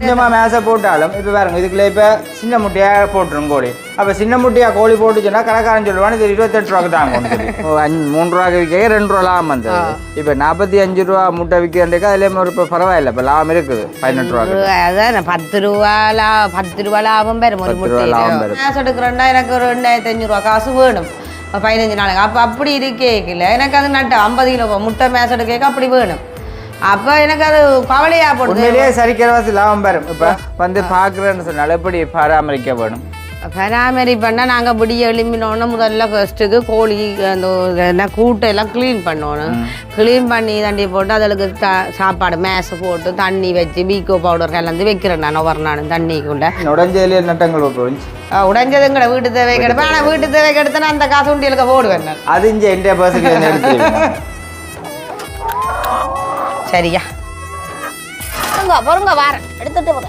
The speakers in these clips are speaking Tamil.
கொஞ்சமாக மேசை போட்டாலும் இப்போ பாருங்க இதுக்குள்ள இப்போ சின்ன முட்டையாக போட்டுரும் கோழி. அப்போ சின்ன முட்டையாக கோழி போட்டுச்சுன்னா கடைக்காரன் சொல்லுவான் இது இருபத்தெட்டு ரூபாக்கு தாங்க அஞ்சு மூணு ரூபாய்க்கு விற்க ரெண்டு ரூபா லாபம் வந்தது. இப்போ நாற்பத்தி அஞ்சு ரூபா முட்டை விற்கிறதுக்கு அதுலேயும் ஒரு இப்போ பரவாயில்ல இப்போ லாபம் இருக்குது பதினெட்டு ரூபாக்கு அதான் பத்து ரூபா லா பத்து ரூபா லாபம் பெறும் ஒரு ரூபா லாபம் பெறும். மேசம் எடுக்கிறோம்னா எனக்கு ஒரு ரெண்டாயிரத்தி அஞ்சூறுவா காசு வேணும். பதினஞ்சு நாளைக்கு. அப்போ அப்படி இருக்கேக்கல எனக்கு அது நட்டு ஐம்பது கிலோ முட்டை மேசம் எடுக்க அப்படி வேணும். அப்போ எனக்கு அது கவலையா போடுது. உண்மையிலேயே சரிக்கிறவாசி லாபம் பெறும். இப்போ வந்து பார்க்குறேன்னு சொன்னால் எப்படி பராமரிக்க வேணும் பராமரிப்பண்ணா நாங்கள் விடிய எழும்பினோன்னு முதல்ல ஃபஸ்ட்டுக்கு கோழி அந்த என்ன கூட்டை எல்லாம் க்ளீன் பண்ணணும் க்ளீன் பண்ணி தண்டி போட்டு அதுக்கு த சாப்பாடு மேசை போட்டு தண்ணி வச்சு பீக்கோ பவுடர் கலந்து வைக்கிறேன் நான் ஒவ்வொரு நாளும் தண்ணிக்குள்ள. உடஞ்சதுலேயே நட்டங்கள் உடைஞ்சதுங்கட வீட்டு தேவை கிடப்பேன் ஆனால் வீட்டு தேவை கிடத்தனா அந்த காசு உண்டியலுக்கு போடுவேன் அது இங்கே எந்த பர்சன்ட் எடுத்துருவீங்க சரியா. பொறுங்க பொறுங்க வாரேன். எடுத்துட்டு போங்க.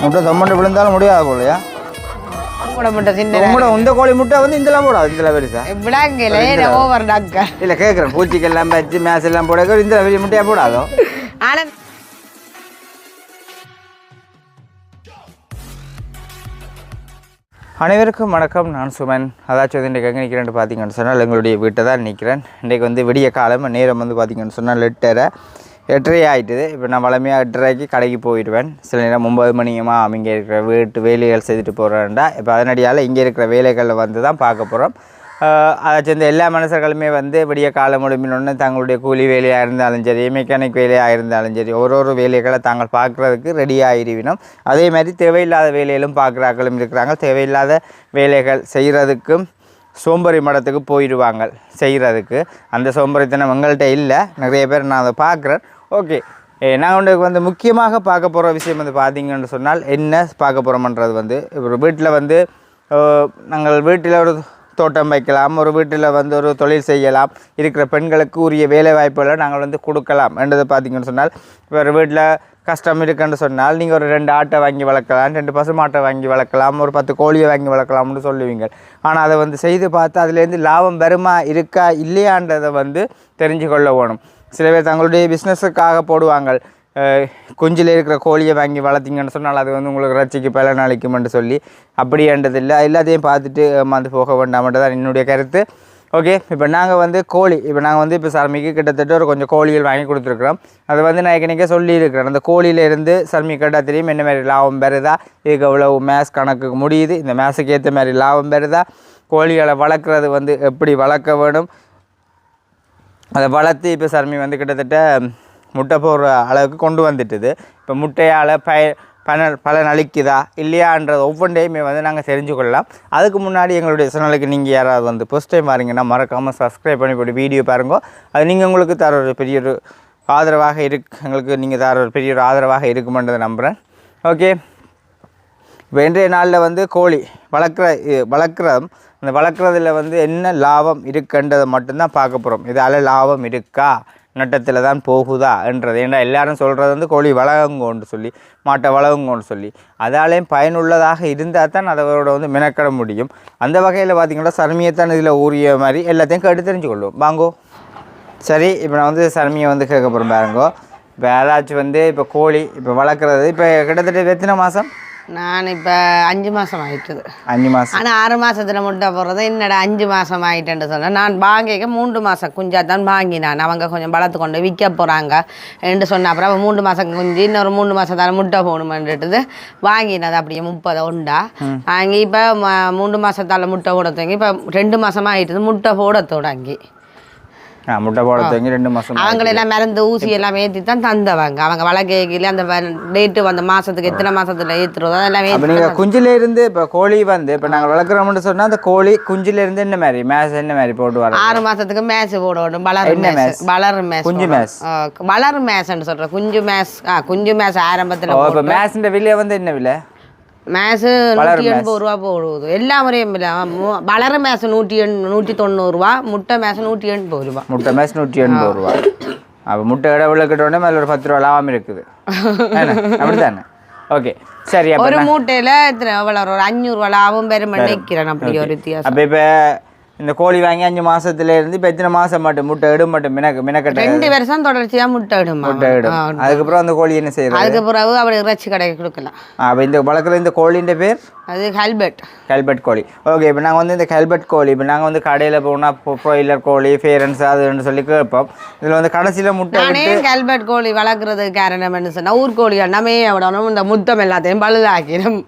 முட்டை தொம்மண்டு விழுந்தாலும் முடியாது போலையா கூட மட்டும் சின்ன உங்களோட இந்த கோழி முட்டை வந்து இந்தலாம் போடாது இதில் பெருசா. விடாங்கல ஓவர் டாக்க இல்லை கேட்குறேன் பூச்சிக்கெல்லாம் வச்சு மேஸ் எல்லாம் போட இந்த பெரிய முட்டையாக போடாதோ? ஆனால் அனைவருக்கும் வணக்கம். நான் சுமன். அதாச்சும் வந்து இன்றைக்கு எங்கே நிற்கிறேன்னு பார்த்தீங்கன்னு சொன்னால் எங்களுடைய வீட்டை தான் நிற்கிறேன். இன்றைக்கு வந்து விடிய காலம் நேரம் வந்து பார்த்தீங்கன்னு சொன்னால் எட்டரை. எட்டரை ஆகிட்டுது இப்போ நான் வளமையாக எட்டரைக்கு கடைக்கு போயிடுவேன். சில நேரம் ஒம்பது மணியுமா இங்கே இருக்கிற வீட்டு வேலைகள் செய்துட்டு போகிறேன்டா இப்போ அதனடியால் இங்கே இருக்கிற வேலைகளில் வந்து தான் பார்க்க போகிறோம். அதை சேர்ந்த எல்லா மனுஷர்களுமே வந்து விடிய காலம் முடிமினொன்று தங்களுடைய கூலி வேலையாக இருந்தாலும் சரி மெக்கானிக் வேலையாக இருந்தாலும் சரி ஒரு ஒரு வேலைகளை தாங்கள் பார்க்குறதுக்கு ரெடியாக இருவினோம் அதே மாதிரி தேவையில்லாத வேலையிலும் பார்க்குறாக்களும் இருக்கிறாங்க. தேவையில்லாத வேலைகள் செய்கிறதுக்கும் சோம்பேறி மடத்துக்கு போயிடுவாங்க செய்கிறதுக்கு அந்த சோம்பேறித்தனம் எங்கள்கிட்ட இல்லை நிறைய பேர் நான் அதை பார்க்குறேன். ஓகே நான் உங்களுக்கு வந்து முக்கியமாக பார்க்க போகிற விஷயம் வந்து பார்த்தீங்கன்னு சொன்னால் என்ன பார்க்க போகிறோம்ன்றது வந்து இப்போ வீட்டில் வந்து நாங்கள் வீட்டில் ஒரு தோட்டம் வைக்கலாம் ஒரு வீட்டில் வந்து ஒரு தொழில் செய்யலாம் இருக்கிற பெண்களுக்கு உரிய வேலை வாய்ப்புகளை நாங்கள் வந்து கொடுக்கலாம் என்றது பார்த்தீங்கன்னு சொன்னால் இப்போ ஒரு வீட்டில் கஷ்டம் இருக்குன்னு சொன்னால் நீங்கள் ஒரு ரெண்டு ஆட்டை வாங்கி வளர்க்கலாம் ரெண்டு பசுமாட்டை வாங்கி வளர்க்கலாம் ஒரு பத்து கோழியை வாங்கி வளர்க்கலாம்னு சொல்லுவீங்க. ஆனால் அதை வந்து செய்து பார்த்து அதுலேருந்து லாபம் வருமா இருக்கா இல்லையான்றதை வந்து தெரிஞ்சு கொள்ள வேணும். சில பேர் தங்களுடைய பிஸ்னஸுக்காக போடுவாங்க. குஞ்சில் இருக்கிற கோழியை வாங்கி வளர்த்தீங்கன்னு சொன்னால் அது வந்து உங்களுக்கு ரச்சிக்கு பலன் அளிக்கும்னு சொல்லி அப்படின்றது இல்லை எல்லாத்தையும் பார்த்துட்டு ஏமாந்து போக வேண்டாம்ன்றது தான் என்னுடைய கருத்து. ஓகே இப்போ நாங்கள் வந்து கோழி இப்போ நாங்கள் வந்து இப்போ சர்மிக்கு கிட்டத்தட்ட ஒரு கொஞ்சம் கோழிகள் வாங்கி கொடுத்துருக்குறோம். அதை வந்து நான் ஏற்கனவே சொல்லியிருக்கிறேன். அந்த கோழியிலேருந்து சர்மி கேட்டால் தெரியும் என்ன மாதிரி லாபம் பெறுதா? இதுக்கு எவ்வளோ மேஸ் கணக்குக்கு முடியுது? இந்த மேஸுக்கு ஏற்ற மாதிரி லாபம் பெறுதா? கோழிகளை வளர்க்குறது வந்து எப்படி வளர்க்க வேணும்? அதை வளர்த்து இப்போ சர்மி வந்து கிட்டத்தட்ட முட்டை போடுற அளவுக்கு கொண்டு வந்துட்டுது. இப்போ முட்டையால் பய பலன் பலன் அளிக்குதா இல்லையான்றது ஒவ்வொன்றையுமே வந்து நாங்கள் தெரிஞ்சு கொள்ளலாம். அதுக்கு முன்னாடி எங்களுடைய சேனலுக்கு நீங்கள் யாராவது வந்து ஃபஸ்ட் டைம் பாருங்கன்னா மறக்காமல் சப்ஸ்கிரைப் பண்ணி போட்டு வீடியோ பாருங்க. அது நீங்கள் உங்களுக்கு தர ஒரு பெரிய ஒரு ஆதரவாக இருக்கு. எங்களுக்கு நீங்கள் தர ஒரு பெரிய ஒரு ஆதரவாக இருக்குமென்றதை நம்புகிறேன் ஓகே இப்போ இன்றைய நாளில் வந்து கோழி வளர்க்குற இ- வளர்க்குறதும் அந்த வளர்க்குறதுல வந்து என்ன லாபம் இருக்குன்றதை மட்டும்தான் பார்க்க போகிறோம் இதால் லாபம் இருக்கா? நட்டத்தில் தான் போகுதா என்றது. ஏன்னா எல்லாரும் சொல்கிறது வந்து கோழி வளங்குவோன்னு சொல்லி மாட்டை வளங்குவோன்னு சொல்லி. அதாலேயும் பயனுள்ளதாக இருந்தால் தான் அதோட வந்து மெனக்கட முடியும். அந்த வகையில் பார்த்திங்கன்னா சர்மியத்தான் இதில் ஊறிய மாதிரி எல்லாத்தையும் கேட்டு தெரிஞ்சு கொள்வோம் வாங்கோ. சரி இப்போ நான் வந்து சர்மியை வந்து கேட்க போகிறேன் பாருங்கோ. இப்போ ஏதாச்சும் வந்து இப்போ கோழி இப்போ வளர்க்குறது இப்போ கிட்டத்தட்ட எத்தனை மாதம்? நான் இப்போ அஞ்சு மாதம் ஆயிட்டுது. அஞ்சு மாதம் ஆனால் ஆறு மாசத்துல முட்டை போடுறது என்னடா அஞ்சு மாதம் ஆயிட்டேன்னு சொன்னேன். நான் வாங்கிக்க மூன்று மாதம் குஞ்சா தான் வாங்கினான். அவங்க கொஞ்சம் வளர்த்து கொண்டு விற்க போகிறாங்க என்று சொன்ன அப்புறம் அவன் மூன்று மாதம் குஞ்சு இன்னொரு மூணு மாதம் தானே முட்டை போகணுமென்றது வாங்கினது அப்படியே முப்பது உண்டா. வாங்கி இப்போ மூன்று மாதத்தால் முட்டை போட தொடங்கி இப்போ ரெண்டு மாதமாக ஆயிட்டுது முட்டை போட தொடங்கி. முட்டை போட ரெண்டு மருந்து ஊசி எல்லாம் ஏற்றி தான் தந்தவங்க. அவங்க வளர்க்கையில அந்த டேட்டு அந்த மாதத்துக்கு எத்தனை மாதத்தில் ஏற்றுறதோ அதெல்லாம் அப்போ ஏற்றி நீங்கள் குஞ்சில இருந்து இப்போ கோழி வந்து இப்போ நாங்கள் வளர்க்குறோம்னு சொன்னால் அந்த கோழி குஞ்சில இருந்து என்ன மாதிரி மேஸ் என்ன மாதிரி போட்டு ஆறு மாசத்துக்கு மேட்ச் போடணும் வளர் என்ன மேட்ச் மேட்ச்? வளர் மேட்ச் குஞ்சு மேட்ச். வளர் மேட்ச்னு சொல்றேன். குஞ்சு மேட்ச் ஆ குஞ்சு மேட்ச் ஆரம்பத்தில் இப்போ விலை வந்து என்ன விலை? மேட்ச் வளர் நூற்றி மேட்ச். எண்பது ரூபா போடுவது எல்லா முறையும் இல்லை மு- வளர மேட்ச் நூற்றி எண் நூற்றி தொண்ணூறுரூவா முட்டை மேட்ச் நூற்றி எண்பது ரூபா. முட்டை மேஸ் நூற்றி எண்பது ரூபா. அப்போ முட்டை இட விளக்கிட்டோடனே மேலே ஒரு பத்து ரூபா லாபம் இருக்குது. என்ன? அப்படித்தானே? ஓகே சரி அப்போ ஒரு மூட்டையில எத்தனை? எவ்வளோ ஒரு அஞ்சூறுவா லாபம் பெருமை நிற்கிறேன் அப்படி ஒரு வித்தியாசம். அப்போ இப்போ இந்த கோழி வாங்கி அஞ்சு மாசத்துல இருந்து இப்போ எத்தனை மாசம் மட்டும்? முட்டை இடும் மட்டும். மினக்க மினக்கட்ட. ரெண்டு வருஷம் தொடர்ச்சியா முட்டை இடுமா? முட்டை இடும். அதுக்கப்புறம் அந்த கோழி என்ன செய்யறது? அதுக்கு பிறகு அப்படி இறைச்சி கடைக்கு கொடுக்கலாம். அப்போ இந்த வளர்க்குற இந்த கோழின்ற பேர்? அது ஹெல்பெட் கல்பட் கோழி. ஓகே இப்போ நாங்கள் வந்து இந்த கல்பட் கோழி இப்போ நாங்கள் வந்து கடையில் போனால் ப்ராய்லர் கோழி ஃபேரன்ஸ் அதுன்னு சொல்லி கேட்போம். இதில் வந்து கடைசியில் முட்டை நானே கல்பெட் கோழி வளர்க்குறதுக்கு காரணம் என்ன சொன்னா ஊர் கோழி நம்ம விடணும்? இந்த முத்தம் எல்லாத்தையும் பழுதாக்கிடும்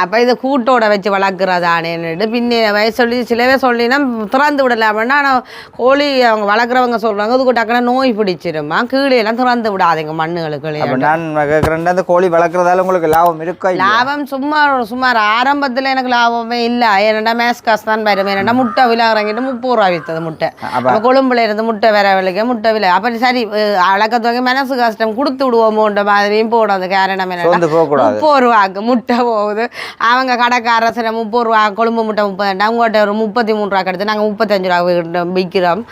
அப்போ இதை கூட்டோட வச்சு வளர்க்குறதானேன்னு பின்ன வயசு சொல்லி சிலவே சொல்லினா திறந்து விடலாம்னா ஆனால் கோழி அவங்க வளர்க்குறவங்க சொல்கிறாங்க அதுக்கு டக்குனு நோய் பிடிச்சிருமா கீழே எல்லாம் திறந்து விடாதீங்க மண்ணுகளுக்கு. நான் கேட்குறேன் அந்த கோழி வளர்க்குறதால உங்களுக்கு லாபம் இருக்கா? லாபம் சும்மா சுமார் ஆரம்பத்தில் எனக்கு லாபமே இல்லை. ஏன்னா மேஸ் காசு தான் வரும். ஏன்னா முட்டை விலை இறங்கிட்டு முப்பது ரூபா வித்தது முட்டை. கொழும்புல இருந்து முட்டை வேற விலைக்கு முட்டை விலை. அப்போ சரி அழக்கத்தொகை மனசு கஷ்டம் கொடுத்து விடுவோமோன்ற மாதிரியும் போடாது காரணம் போகக்கூடாது. முப்பது ரூபாக்கு முட்டை போகுது. அவங்க கடைக்காரர் சில முப்பது ரூபா கொழும்பு முட்டை முப்பது உங்கள்கிட்ட ஒரு முப்பத்தி மூணு ரூபா கிடைத்து நாங்கள் முப்பத்தஞ்சு ரூபா விற்கிறோம்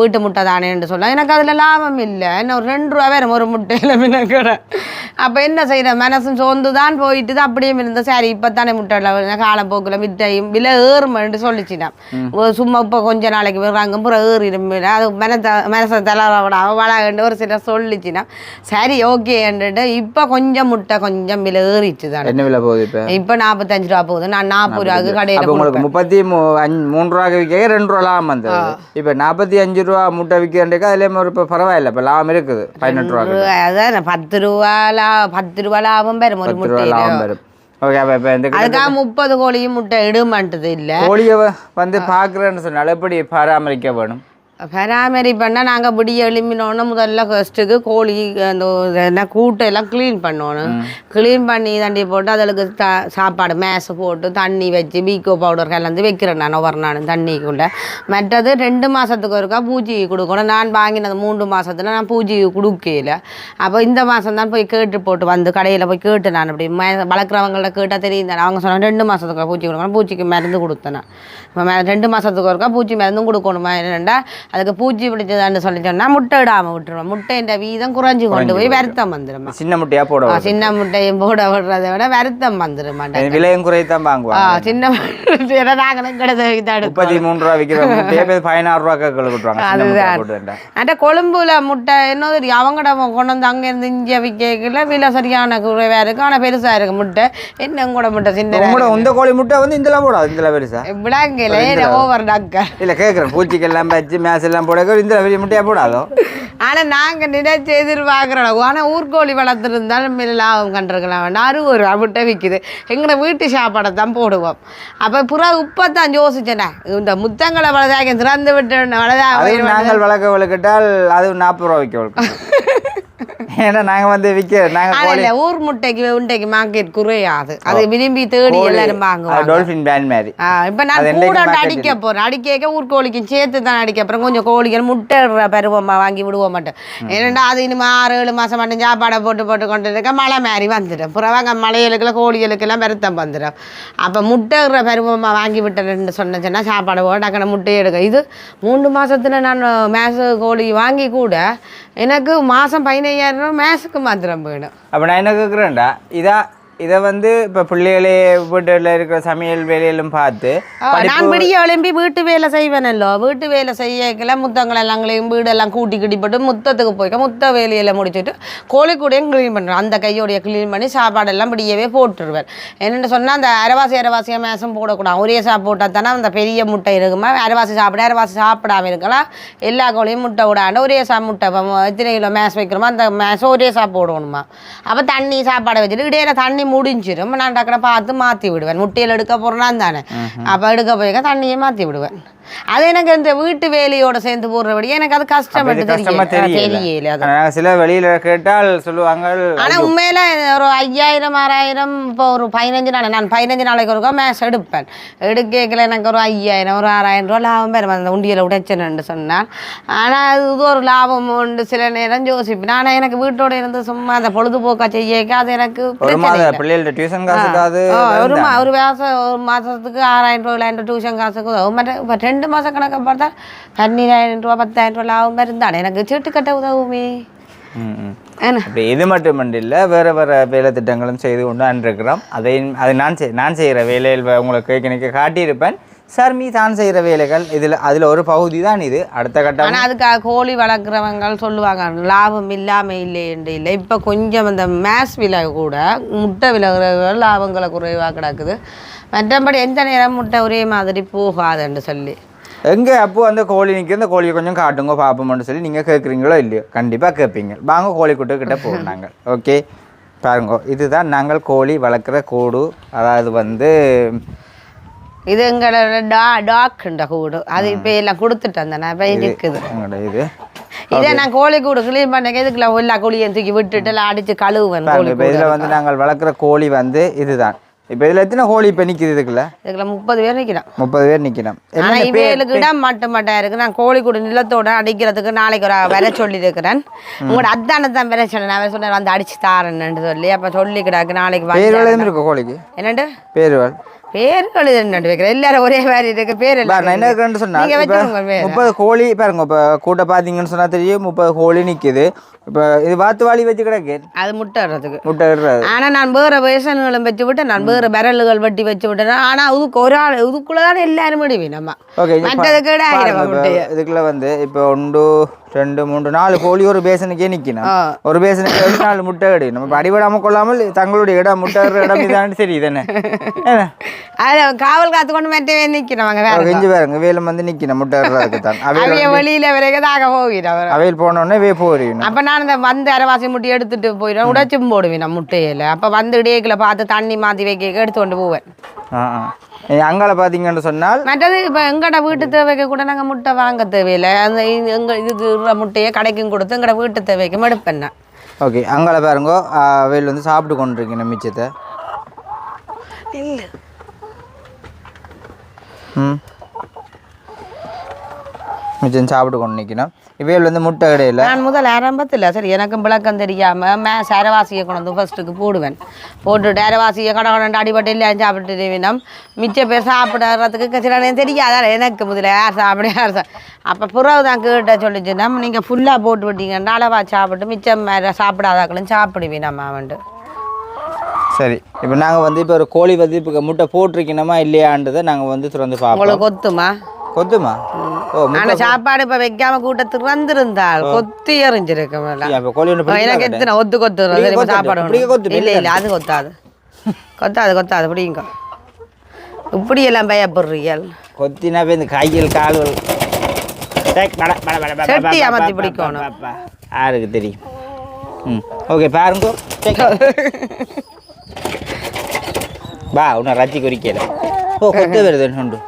வீட்டு முட்டை தானேன்னு சொல்ல எனக்கு அதில் லாபம் இல்லை. இன்னும் ஒரு ரெண்டு ரூபா வேறு ஒரு முட்டையில் மினக்கடை அப்போ என்ன செய்கிறேன் மனசும் சோர்ந்து தான் போயிட்டு தான் அப்படியே இருந்தேன் சரி இப்போ தானே முட்டை காலப்போக்கில் விட்டையும் விலை ஏறுமென்று சொல்லிச்சினான் சும்மா இப்போ கொஞ்ச நாளைக்கு வர்றாங்க அப்புறம் ஏறிடும். அது மனத்தை மனசை தளர வளண்டு ஒரு சிலர் சொல்லிச்சினா சரி ஓகேன்ட்டு இப்போ கொஞ்சம் முட்டை கொஞ்சம் விலை ஏறிச்சு தானே என்ன விலை போகுது இப்போ? இப்போ நாற்பத்தஞ்சு ரூபா போகுது. நான் நாற்பது ரூபாய்க்கு கடையில் முப்பத்தி மூணு ரூபாய்க்கு விற்க ரெண்டு ரூபா லாபம் வந்தது. இப்போ நாற்பத்தி அஞ்சு ரூபா முட்டை விற்கிறதுக்கு அதுலேயும் ஒரு இப்போ பரவாயில்ல இப்போ லாபம் இருக்குது. பதினெட்டு ரூபா அதான் பத்து ரூபா லா பத்து ரூபா லாபம் பெறும் ஒரு ரூபா லாபம் முட்டையில வரும் ஓகே அப்போ இப்போ இந்த அதுக்காக முப்பது கோழியும் முட்டை இடுமாட்டது இல்லை. கோழியை வந்து பார்க்குறேன்னு சொன்னால் எப்படி பராமரிக்க வேணும்? பராமரிப்பண்ணா நாங்கள் விடிய எழும்பினோன்னு முதல்ல ஃபஸ்ட்டுக்கு கோழி அந்த இது என்ன கூட்டை எல்லாம் க்ளீன் பண்ணணும். க்ளீன் பண்ணி தண்டி போட்டு அதுக்கு த சாப்பாடு மேசை போட்டு தண்ணி வச்சு பீக்கோ பவுடர் கலந்து வைக்கிறேன் நான் ஒவ்வொரு நாளும் தண்ணிக்குள்ளே. மற்றது ரெண்டு மாதத்துக்கு ஒருக்கா பூச்சி கொடுக்கணும். நான் வாங்கினது மூன்று மாதத்துல நான் பூச்சி கொடுக்கல. அப்போ இந்த மாதம் தான் போய் கேட்டு போட்டு வந்து கடையில் போய் கேட்டு நான். அப்படி மே வளர்க்குறவங்கள்ட்ட கேட்டால் தெரியும் அவங்க சொன்னாங்க ரெண்டு மாதத்துக்கு பூச்சி கொடுக்கணும். பூச்சிக்கு மருந்து கொடுத்தேன் நான். இப்ப ரெண்டு மாதத்துக்கு ஒருக்கா பூச்சி மருந்தும் கொடுக்கணுமா என்னென்னா அதுக்கு பூச்சி பிடிச்சதான்னு சொல்லி சொன்னால் முட்டை விடாமல் விட்டுருவோம். முட்டைன்ற வீதம் குறைஞ்சு கொண்டு போய் வருத்தம் வந்துடுமா சின்ன முட்டையாக போட. சின்ன முட்டையும் போட விடுறதை விட வருத்தம் வந்துடும் விலையும் குறைத்தான் ஆ வாங்குவாங்க சின்ன முட்டை நாங்களும் தடுப்போம் முப்பத்தி மூணு ரூபா விற்கிற முட்டையே போய் பதினாறு ரூபா கழுவி விட்டுருவாங்க சின்ன முட்டையா போட்டு வேண்டாம் அந்த கொழும்புல முட்டை என்ன தெரியும் அவங்கட கொண்டு வந்து அங்கேருந்து இங்கே விற்கல விலை சரியான குறைவாக இருக்கு ஆனால் பெருசாக இருக்கு முட்டை என்ன கூட முட்டை சின்ன உங்களோட இந்த கோழி முட்டை வந்து இந்தலாம் போடாது இந்த பெருசா விடாங்கல ஓவர் டாக்கர் இல்லை கேட்குறேன் பூச்சிக்கெல்லாம் வச்சு மேஸ் எல்லாம் போட இந்த பெரிய முட்டையாக போடாதோ? ஆனா நாங்க நினைச்சு எதிர்பார்க்குற அளவு ஆனா ஊர்கோழி வளர்த்துருந்தாலும் லாபம் கண்டிருக்கலாம். வேண்டாம் ரூபா முட்டை விற்குது எங்களோட வீட்டு சாப்பாடை தான் போடுவோம். அப்போ புறா இப்போ தான் யோசிச்சேனே. இந்த முத்தங்களை வளதாக திறந்து விட்டு வளதா அது நாங்கள் வளர்க்க வளர்க்கிட்டால் அது நாற்பது ரூபா விற்க ஏன்னா நாங்கள் வந்து அது இல்ல ஊர் முட்டைக்கு உண்டைக்கு மார்க்கெட் குறையாது. அது விரும்பி தேடி எல்லாரும் வாங்குவாங்க. டால்ஃபின் பேண்ட் மாதிரி. இப்ப நான் கூட அடிக்க போறேன். அடிக்க ஊர்கோழிக்கும் சேர்த்து தான் அடிக்க அப்புறம் கொஞ்சம் கோழிகள் முட்டை பருவமா வாங்கி விடுவோம் மாட்டேன் ஏன்னா அது இனிமே ஆறு ஏழு மாசம் மட்டும் சாப்பாடை போட்டு போட்டு கொண்டு இருக்க மழை மாதிரி வந்துடும். புறவாங்க மலைகளுக்குள்ள கோழிகளுக்கெல்லாம் வருத்தம் வந்துடும். அப்போ முட்டைற பருவமா வாங்கி விட்டேன்னு சொன்னேன்னா சாப்பாடு போட டக்குனு முட்டையை எடுக்க. இது மூணு மாசத்துல நான் மேச கோழி வாங்கி கூட எனக்கு மாசம் பதினையாயிரம் ரூபா மேசுக்கு மாத்திரம் போயிடும் அப்போ நான் என்ன கேட்குறேன்டா இதா இதை வந்து இப்போ பிள்ளைகளே வீட்டில் இருக்கிற சமையல் வேலையிலும் பார்த்து நான் விடிய எழும்பி வீட்டு வேலை செய்வேனல்லோ வீட்டு வேலை செய்யக்கல முத்தங்கள் எல்லாம் வீடெல்லாம் கூட்டி கிட்டிப்பட்டு முத்தத்துக்கு போய்க்க முத்த வேலையெல்லாம் முடிச்சுட்டு கோழி கூடையும் க்ளீன் பண்ணுவேன் அந்த கையோடைய க்ளீன் பண்ணி சாப்பாடெல்லாம் விடியவே போட்டுருவேன். என்னென்னு சொன்னால் அந்த அரைவாசி அரைவாசியாக மேசம் போடக்கூடாது. ஒரே சாப்பிட்டு தானே அந்த பெரிய முட்டை இருக்குமா? அரைவாசி சாப்பிட அரைவாசி சாப்பிடாம இருக்கலாம். எல்லா கோழியும் முட்டை விடாண்டு ஒரே சா முட்டை எத்தனை கிலோ மேஸ் வைக்கிறோமோ அந்த மேசம் ஒரே சாப்பிட்டு போடணுமா? அப்போ தண்ணி சாப்பாடை வச்சுட்டு இடையில தண்ணி முடிஞ்சிடும் நான் டக்குனு பார்த்து மாற்றி விடுவேன் முட்டையில் எடுக்க போகிறேன்னா தானே அப்போ எடுக்க போய்க்க தண்ணியை மாற்றி விடுவேன் அது எனக்கு இந்த வீட்டு வேலையோட சேர்ந்து போடுறபடி. எனக்கு அது கஷ்டம் கஷ்டமா தெரியல. சில வெளியில கேட்டால் சொல்லுவாங்க ஆனா உண்மையில ஒரு ஐயாயிரம் ஆறாயிரம் இப்போ ஒரு பதினஞ்சு நாள் நான் பதினஞ்சு நாளைக்கு ஒருக்கா மேட்ச் எடுப்பேன். எடுக்கல எனக்கு ஒரு ஐயாயிரம் ஒரு ஆறாயிரம் ரூபா லாபம் பெறும் அந்த உண்டியலை உடைச்சேன்னு சொன்னால். ஆனா அது இது ஒரு லாபம் உண்டு. சில நேரம் யோசிப்பேன். ஆனா எனக்கு வீட்டோட இருந்து சும்மா அந்த பொழுதுபோக்கா செய்யக்க அது எனக்கு ஒரு ஒரு ஒரு மாதம் ஒரு மாதத்துக்கு ஆறாயிரம் ரூபா டியூஷன் காசுக்கு மற்ற ரெண்டு மாதம் கணக்கு பார்த்தா பன்னிராயிரம் ரூபா பத்தாயிரம் ரூபா லாபம் இருந்தானே எனக்கு சீட்டு கட்ட உதவுமே இது மட்டுமன்று இல்லை வேறு வேறு வேலை திட்டங்களும் செய்து கொண்டு இருக்கிறோம் அதையும் அதை நான் செய் நான் செய்கிற வேலையில் உங்களுக்கு கேட்க காட்டியிருப்பேன் சார் மீ தான் செய்கிற வேலைகள் இதில் அதில் ஒரு பகுதி தான் இது அடுத்த கட்டம் ஆனா அதுக்காக கோழி வளர்க்குறவங்க சொல்லுவாங்க லாபம் இல்லாம இல்லைன்னு இல்லை இப்போ கொஞ்சம் இந்த மேஸ் விலை கூட முட்டை விலை குறைவு, லாபங்களை குறைவாக கிடக்குது மற்றபடி எந்த நேரம் முட்டை ஒரே மாதிரி போகாதுன்னு சொல்லி எங்கே அப்போ அந்த கோழி நிற்கிற அந்த கோழியை கொஞ்சம் காட்டுங்க பார்ப்போம்னு சொல்லி நீங்கள் கேட்குறீங்களோ இல்லையோ? கண்டிப்பாக கேட்பீங்க. வாங்க கோழி கூட்டு கிட்ட போவோம் நாங்கள். ஓகே. பாருங்க இதுதான் நாங்கள் கோழி வளர்க்குற கூடு. அதாவது வந்து இது எங்களோட டா டாக்ன்ற கூடு. அது இப்போ எல்லாம் கொடுத்துட்டு வந்தேன். இப்போ இருக்குது. இது. இதே நான் கோழி கூடு கிளீன் பண்ண இதுக்குள்ள எல்லா கோழியும் தூக்கி விட்டுட்டு எல்லாம் அடிச்சு கழுவுவேன் இதில் வந்து நாங்கள் வளர்க்குற கோழி வந்து இதுதான். இப்போ இதில் எத்தனை கோழி இப்போ நிற்கிது இதுக்குள்ள? இதுக்குள்ள முப்பது பேர் நிற்கிறேன் முப்பது பேர் பேர் இவைகளுக்கு இடம் மட்டும் மட்டும் இருக்கு நான் கோழிக்கூடு நிலத்தோட அடிக்கிறதுக்கு நாளைக்கு ஒரு வர சொல்லி இருக்கிறேன் உங்களோட அத்தானை தான் வர சொன்னேன். அவன் சொன்னேன் வந்து அடிச்சு தாரேன்னு சொல்லி. அப்ப சொல்லி கிடாக்கு நாளைக்கு பேர் இருக்கு கோழிக்கு? என்னண்டு? பேருவல் பேர் எழுதுன்னு வைக்கிறேன் எல்லாரும் ஒரே மாதிரி இருக்கு. பேர் நான் என்ன இருக்கிறேன்னு சொன்னா முப்பது கோழி பாருங்க இப்போ கூட்ட பார்த்தீங்கன்னு சொன்னா தெரியும் முப்பது கோழி நிற்கிது இப்போ இது வாத்து வாளி வச்சு கிடக்கு. அது முட்டை வர்றதுக்கு முட்டை ஆனா நான் வேற வயசன்களும் வச்சு விட்டேன் நான் வேற விரல்கள் வெட்டி வச்சு விட்டேன் ஆனா இதுக்கு ஒரு ஆள் இதுக்குள்ளதான் எல்லாரும் விடுவி நம்ம. ஓகே மற்றதுக்கு இதுக்குள்ள வந்து இப்போ ஒன்று ரெண்டு மூன்று நாலு கோழி ஒரு பேசனுக்கே நிற்கணும். ஒரு பேசனுக்கு நாலு முட்டை இடு நம்ம இப்ப அடிபடாம கொள்ளாமல் தங்களுடைய இடம் முட்டை இடம் இதான்னு சரி தானே அது காவல் காத்து கொண்டு நிக்கிறவங்க வேற கெஞ்சி பாருங்க வேலம் வந்து நிற்கணும் முட்டை தான். அவையில் அவைய வெளியில வரைக்கும் அவையில் போனோடனே வே போறீங்க அப்ப நான் இந்த வந்து அரைவாசி முட்டி எடுத்துட்டு போயிடுவேன் உடைச்சும் போடுவேன் நான் முட்டையில. அப்ப வந்து இடையக்குள்ள பார்த்து தண்ணி மாத்தி வைக்க எடுத்து கொண்டு போவேன். அங்கால பார்த்தீங்கன்னு சொன்னால்? மற்றது இப்ப எங்கட வீட்டு தேவைக்கு கூட நாங்க முட்டை வாங்க தேவையில்லை. அந்த இது- எங்க இதுக்கு இருக்கிற முட்டையை கடைக்கும் கொடுத்து எங்கட வீட்டு தேவைக்கு எடுப்பேன் நான். ஓகே அங்கால பாருங்க அவையில் வந்து சாப்பிட்டு கொண்டிருக்கீங்க மிச்சத்தை. ம். மிச்சம் சாப்பிட்டு கொண்டு நிற்கணும் இவையில் வந்து முட்டை கடையில் நான் முதல் ஆரம்பத்தில் சரி எனக்கும் விளக்கம் தெரியாம மே சரவாசியை கொண்டு வந்து ஃபர்ஸ்ட்டுக்கு போடுவேன். போட்டுட்டு அரைவாசியை கடை கடை அடிபட்டு இல்லை சாப்பிட்டு வினம் மிச்ச பேர் சாப்பிடுறதுக்கு சில நேரம் தெரியாதா? எனக்கு முதல்ல யார் சாப்பிட யார் சா அப்போ புறவு தான் கேட்ட சொல்லிச்சுன்னா நீங்கள் ஃபுல்லாக போட்டு விட்டீங்கன்னா அளவா சாப்பிட்டு மிச்சம் சாப்பிடாதாக்களும் சாப்பிடுவேன் நம்ம அவன்ட்டு. சரி இப்போ நாங்கள் வந்து இப்போ ஒரு கோழி வந்து இப்போ முட்டை போட்டிருக்கணுமா இல்லையான்றதை நாங்கள் வந்து திறந்து பார்ப்போம். உங்களுக்கு கொத்துமா கொத்துமா ஓ முட்டை ஆனா சாப்பாடு இப்ப வைக்காம கூட்டத்துக்கு வந்திருந்தால் கொத்தி எறிஞ்சிருக்கும் எனக்கு எத்தனை ஒத்து கொத்து சாப்பாடு இல்ல இல்ல அது கொத்தாது கொத்தாது கொத்தாது பிடிங்க இப்படி எல்லாம் பயப்படுறீர்கள் கொத்தினா போய் இந்த கையில் கால்கள் செட்டி அமர்த்தி பிடிக்கணும். பட, பட. யாருக்கு தெரியும் ம் ஓகே பாருங்க. வா உன்னை ரச்சி குறிக்கல ஓ கொத்து வருது உண்டு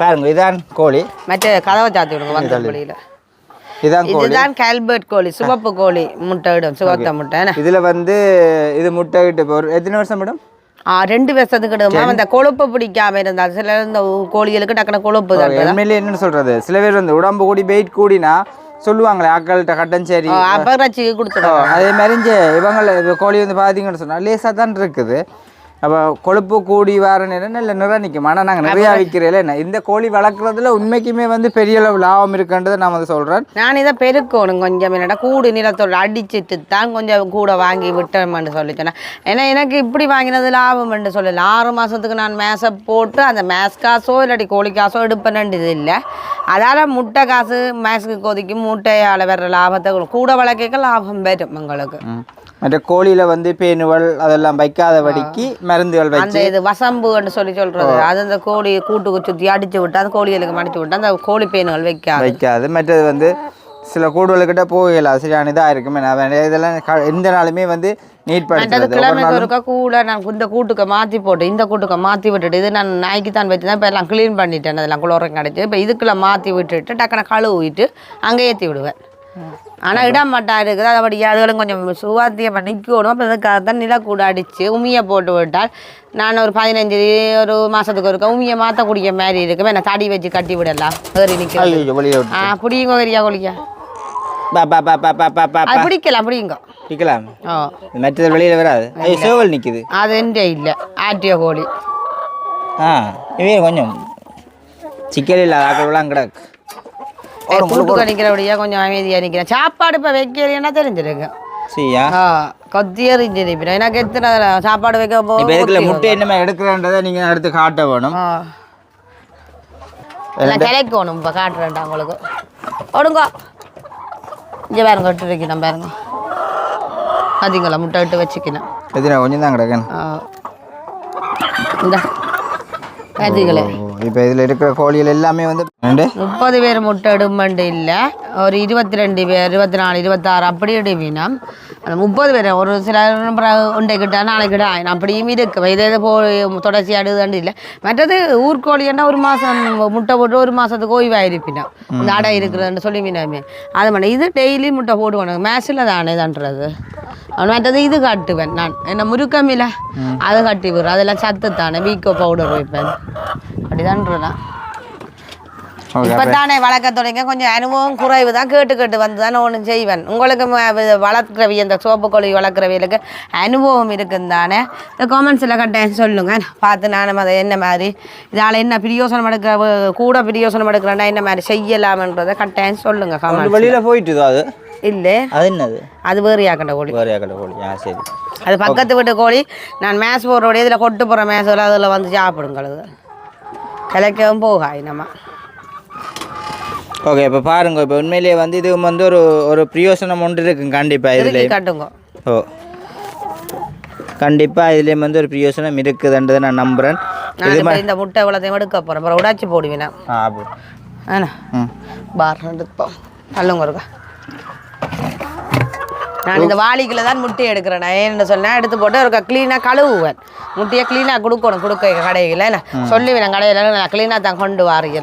பாருங்க இதான் கோழி. மற்ற கதவை சாத்தி விடுங்க வந்த வழியில இதான் கோழி. இதுதான் கால்பர்ட் கோழி சிவப்பு கோழி முட்டை இடும் சிவத்த முட்டை? இதுல வந்து இது முட்டை கிட்ட இப்போ ஒரு எத்தனை வருஷம் மேடம் ரெண்டு வருஷத்துக்கு இடுமா. அந்த கொழுப்பு பிடிக்காம இருந்தால் சில இந்த கோழிகளுக்கு டக்குன கொழுப்பு தான் உண்மையிலே என்னன்னு சொல்றது? சில பேர் வந்து உடம்பு கூடி வெயிட் கூடினா சொல்லுவாங்களே ஆக்கள்கிட்ட கட்டன் சரி. ரச்சி கொடுத்துடும் அதே மாதிரி இப்போ கோழி வந்து பார்த்தீங்கன்னு சொன்னால் லேசாக தான் இருக்குது. அப்போ கொழுப்பு கூடி வர நேரம் நல்ல நிறம் நிற்கும் ஆனால் நாங்கள் நிறையா விற்கிறதில்ல என்ன? இந்த கோழி வளர்க்குறதுல உண்மைக்குமே வந்து பெரிய அளவு லாபம் இருக்குன்றதை நான் வந்து சொல்கிறேன் நான் இதை பெருக்கணும் கொஞ்சம். என்னடா கூடு நிலத்தோட அடிச்சிட்டு தான் கொஞ்சம் கூட வாங்கி விட்டோம்னு சொல்லி சொன்னேன். ஏன்னா எனக்கு இப்படி வாங்கினது லாபம்னு சொல்லல. ஆறு மாதத்துக்கு நான் மேசை போட்டு அந்த மேஸ் காசோ இல்லாட்டி கோழி காசோ எடுப்பேன்னு இது இல்லை. அதால் முட்டை காசு மேஸுக்கு கொதிக்கும் முட்டையால் வர்ற லாபத்தை கூட வளர்க்க லாபம் வரும் உங்களுக்கு. மற்ற கோழியில் வந்து பேனுவல் அதெல்லாம் வைக்காதபடிக்கு மருந்துகள் வச்சு. இது வசம்புன்னு சொல்லி சொல்றது. அது அந்த கோழி கூட்டுக்கு சுற்றி அடிச்சு விட்டு அந்த கோழிகளுக்கு மடிச்சு விட்டு அந்த கோழி பேனுகள் வைக்காது. வைக்காது. மற்றது வந்து சில கூடுதல்கிட்ட போகலாம் சரியான இதாக இருக்குமே. நான் இதெல்லாம் எந்த நாளுமே வந்து நீட் கிழமைக்கு கூட நான் இந்த கூட்டுக்கு மாற்றி போட்டு இந்த கூட்டுக்கு மாற்றி விட்டுட்டு இது நான் நாய்க்கு தான் வச்சு தான் இப்போ எல்லாம் க்ளீன் பண்ணிட்டேன். அதெல்லாம் குளோரம் கிடச்சி இப்போ இதுக்குள்ள மாற்றி விட்டுட்டு டக்குன கழுவிட்டு அங்கே ஏற்றி விடுவேன். ஆனால் இடம் மாட்டா இருக்குது அதபடி அதுகளும் கொஞ்சம் சுவாத்தியமாக நிற்கணும் அப்போ அதுக்காக தான் நிலக்கூட அடித்து உமியை போட்டு விட்டால் நான் ஒரு பதினஞ்சு ஒரு மாதத்துக்கு ஒருக்கா உமியை மாற்றக்கூடிய மாதிரி இருக்கும். என்ன தடி வச்சு கட்டி விடலாம். ஆ பிடிங்க வரியா கொலிக்கா பா பா பா பா பா பா பா அது பிடிக்கலாம் பிடிங்க ஓ மற்றது வெளியில் வராது. சேவல் நிற்குது அது எந்த இல்லை. ஆட்டிய கோழி. ஆ இவே கொஞ்சம் சிக்கல் இல்லாத ஆக்கள்லாம் கிடக்கு. கூட்டுக்கு நிற்கிறபடியா கொஞ்சம் அமைதியாக நிற்கிறேன் சாப்பாடு இப்போ வைக்கிறீங்கன்னா தெரிஞ்சிருங்க சரியா கொத்தி எனக்கு எத்தனை சாப்பாடு வைக்க போ இப்போ இதுக்குள்ள முட்டை என்னமே எடுக்கிறன்றதை நீங்கள் அடுத்து காட்ட வேணும். கிடைக்கணும் இப்போ காட்டுறேன்டா உங்களுக்கு. ஓடுங்க இங்கே பாருங்க விட்டு வைக்கணும் பாருங்க. பார்த்தீங்களா முட்டை விட்டு வச்சுக்கணும். எத்தனை கொஞ்சம் தான். இந்த. பார்த்தீங்களே இப்போ இதில் இருக்கிற கோழிகள் எல்லாமே வந்து முப்பது பேர் முட்டை இடுமண்டு இல்லை. ஒரு இருபத்தி ரெண்டு பேர் இருபத்தி நாலு இருபத்தாறு அப்படி இடுவீனா அந்த முப்பது பேர் ஒரு சில உண்டைக்கிட்டா நாளைக்கிட்ட அப்படியும் இருக்கு. இதே இது போ தொடர்ச்சி அடுதாண்டு இல்லை. மற்றது ஊர்கோழின்னா ஒரு மாதம் முட்டை போட்டு ஒரு மாதத்துக்கு ஓய்வாயிருப்பினா இந்த அடை இருக்கிறதுன்னு சொல்லி மீனாமே அது பண்ண இது டெய்லி முட்டை போடுவானுங்க மேட்சில் தானே தான்றது. மற்றது இது காட்டுவேன் நான். என்ன முருக்கமில்ல அதை கட்டி விடுறேன். அதெல்லாம் சத்து தானே. வீக்கோ பவுடர் வைப்பேன் அப்படிதான்றதான் இப்பதானே வளர்க்க தொடங்க. கொஞ்சம் அனுபவம் குறைவு தான் கேட்டு கேட்டு வந்து தானே ஒன்றும் செய்வேன். உங்களுக்கு வளர்க்குறவி அந்த சோப்பு கோழி வளர்க்குறவிகளுக்கு அனுபவம் இருக்குன்னு தானே இந்த காமெண்ட்ஸில் கட்டேன் சொல்லுங்க. பார்த்து நானும் அதை என்ன மாதிரி இதால் என்ன பிரியோசனம் எடுக்கிற கூட பிரியோசனம் எடுக்கிறேன்னா என்ன மாதிரி செய்யலாம்ன்றதை கட்டேன் சொல்லுங்க காமெண்ட் வெளியில் போயிட்டுதோ அது. இல்லை. அது என்னது? அது வேறையாக்கண்ட கோழி. வேறு கடை கோழி. ஆ சரி. அது பக்கத்து வீட்டு கோழி. நான் மேஸ் போடுறோடைய இதில் கொட்டு போகிற மேஸில் அதில் வந்து சாப்பிடுங்களுக்கு கிளைக்கவும் போகாய் நம்ம. ஓகே இப்போ பாருங்க இப்போ உண்மையிலேயே வந்து இது வந்து ஒரு ஒரு பிரயோசனம் ஒன்று இருக்குங்க கண்டிப்பாக இதில் கட்டுங்க. ஓ. கண்டிப்பாக இதுலேயும் வந்து ஒரு பிரயோசனம் இருக்குதுன்றதை நான் நம்புகிறேன் நான் இப்போ இந்த முட்டை இவ்வளோத்தையும் எடுக்க போகிறேன் அப்புறம் உடாச்சி போடுவேன் ஆ அப்படி. ஆனா பார் எடுப்போம் நல்லவங்க இருக்கா நான் இந்த வாளிக்குள்ள தான் முட்டையை எடுக்கிறேன். நான் ஏன்னு சொன்னேன்? எடுத்து போட்டு ஒரு க்ளீனாக கழுவுவேன். முட்டையை க்ளீனாக கொடுக்கணும் கொடுக்க கடையில் என்ன? சொல்லுவேன் கடையில் நான் க்ளீனாக தான் கொண்டு வாரீங்க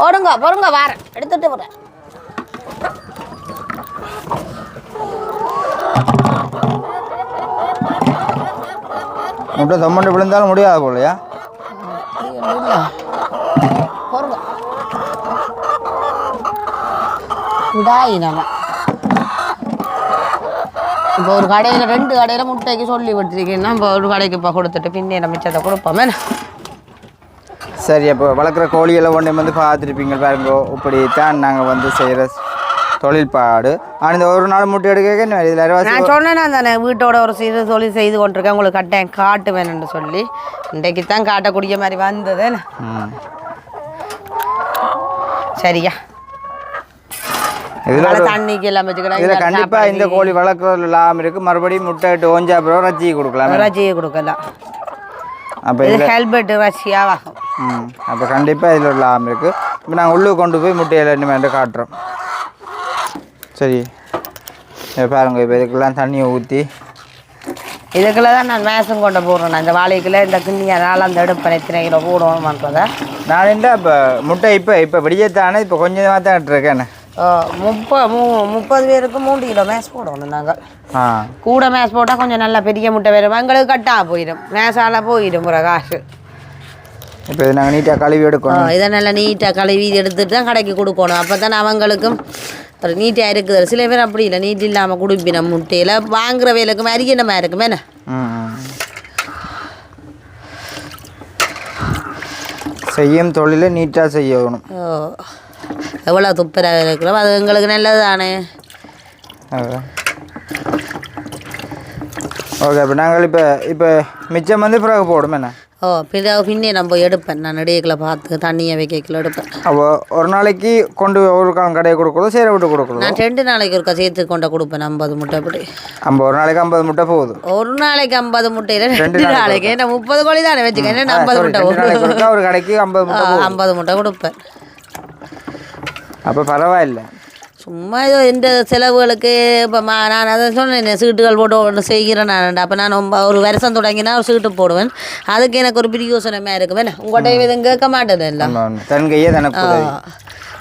ரெண்டு ஓடுங்க பொறுங்க வாரேன். எடுத்துட்டு போகிறேன் முட்டை தொம்மண்டு விழுந்தாலும் முடியாது போலையா விடாயி நம்ம இப்போ ஒரு கடையில் ரெண்டு கடையில் முட்டைக்கு சொல்லி விட்டுருக்கீங்கன்னா இப்போ ஒரு கடைக்கு இப்போ கொடுத்துட்டு பின்னே மிச்சத்தை கொடுப்போமே. சரி அப்போ வளர்க்குற கோழிகளை ஒன்றே வந்து பார்த்துருப்பீங்க பாருங்க. இப்படித்தான் நாங்கள் வந்து செய்கிற தொழில்பாடு. ஆனால் இந்த ஒரு நாள் முட்டை எடுக்க இதில் நான் சொன்னேன் தானே வீட்டோட ஒரு சிறு தொழில் செய்து கொண்டிருக்கேன். உங்களுக்கு கட்டேன் காட்டுவேன்னு சொல்லி. இன்றைக்கு தான் காட்டக்கூடிய மாதிரி வந்தது சரியா? இதில் தண்ணிக்கு எல்லாம் வச்சுக்கிட்டா இதில் கண்டிப்பாக இந்த கோழி வளர்க்குறதுல லாபம் இருக்குது மறுபடியும் முட்டை இட்டு ஓஞ்சா அப்புறம் ரச்சி கொடுக்கலாம். ரஜியை கொடுக்கலாம். அப்போ இது ஹெல்மெட் ரஷ்யாவாகும் ம் அப்போ கண்டிப்பாக இதில் ஒரு லாபம் இருக்குது இப்போ நாங்கள் உள்ளே கொண்டு போய் முட்டையில் இனிமேல் காட்டுறோம். சரி. பாருங்க இப்போ இதுக்கெல்லாம் தண்ணியை ஊற்றி இதுக்குள்ள தான் நான் மேசம் கொண்டு போடுறேன் நான். இந்த வாழைக்குள்ள இந்த கிண்ணியால் அந்த எடுப்பேன் எத்தனை கிலோ போடுவோம்ன்றதை. நான் என்ன இப்போ முட்டை இப்போ இப்போ விடியத்தானே இப்போ கொஞ்சமாக தான் இட்டுருக்கேன் முப்ப மூ முப்பது பேருக்கு மூன்று கிலோ மேஸ் போடணும் நாங்கள் கூட மேஸ் போட்டால் கொஞ்சம் நல்ல பெரிய முட்டை வரும் எங்களுக்கு கட்டாக போயிடும். மேசால போயிடும் ஒரு காசு. இப்போ இதை நாங்கள் நீட்டாக கழுவி எடுக்கணும். இதை நல்லா நீட்டாக கழுவி எடுத்துட்டு தான் கடைக்கு கொடுக்கணும். அப்போ தான் அவங்களுக்கும் நீட்டாக இருக்குது. சில பேர் அப்படி இல்லை. நீட் இல்லாமல் குடிப்பினம் முட்டையில் வாங்குற வேலைக்கும் அரிக்கணமாக இருக்கும். என்ன. செய்யும் தொழிலை நீட்டாக செய்யணும். ஓ. எவ்வளோ துப்புராக இருக்கிறோம் அது எங்களுக்கு நல்லது தானே அதான். ஓகே இப்போ நாங்கள் இப்போ இப்போ மிச்சம் வந்து பிறகு போடும் என்ன? ஓ பின்ன பின்னே நம்ம எடுப்பேன். நான் இடையக்கில் பார்த்து தண்ணியை வைக்கல எடுப்பேன். அப்போ ஒரு நாளைக்கு கொண்டு ஒரு காலம் கடையை கொடுக்குறதோ சேர விட்டு கொடுக்குறதோ? நான் ரெண்டு நாளைக்கு ஒருக்கா சேர்த்து கொண்டு கொடுப்பேன் ஐம்பது முட்டை அப்படி. ஐம்பது ஒரு நாளைக்கு ஐம்பது முட்டை போகுது. ஒரு நாளைக்கு ஐம்பது முட்டையில் ரெண்டு நாளைக்கு என்ன முப்பது கோழி தானே வச்சுக்கேன். என்ன ஐம்பது முட்டை ஒரு கடைக்கு ஐம்பது முட்டை ஐம்பது முட்டை கொடுப்பேன். அப்போ பரவாயில்ல. சும்மா ஏதோ இந்த செலவுகளுக்கு இப்போ மா நான் அதை சொன்னேன் சீட்டுகள் போட்டு ஒன்று செய்கிறேன் நான் அப்போ நான் ஒரு வருஷம் தொடங்கினா ஒரு சீட்டு போடுவேன். அதுக்கு எனக்கு ஒரு பிரியோசனமாக இருக்கும் என்ன? உங்கள்கிட்ட எதுவும் கேட்க ஆமா, ஆமா. தன் கையே.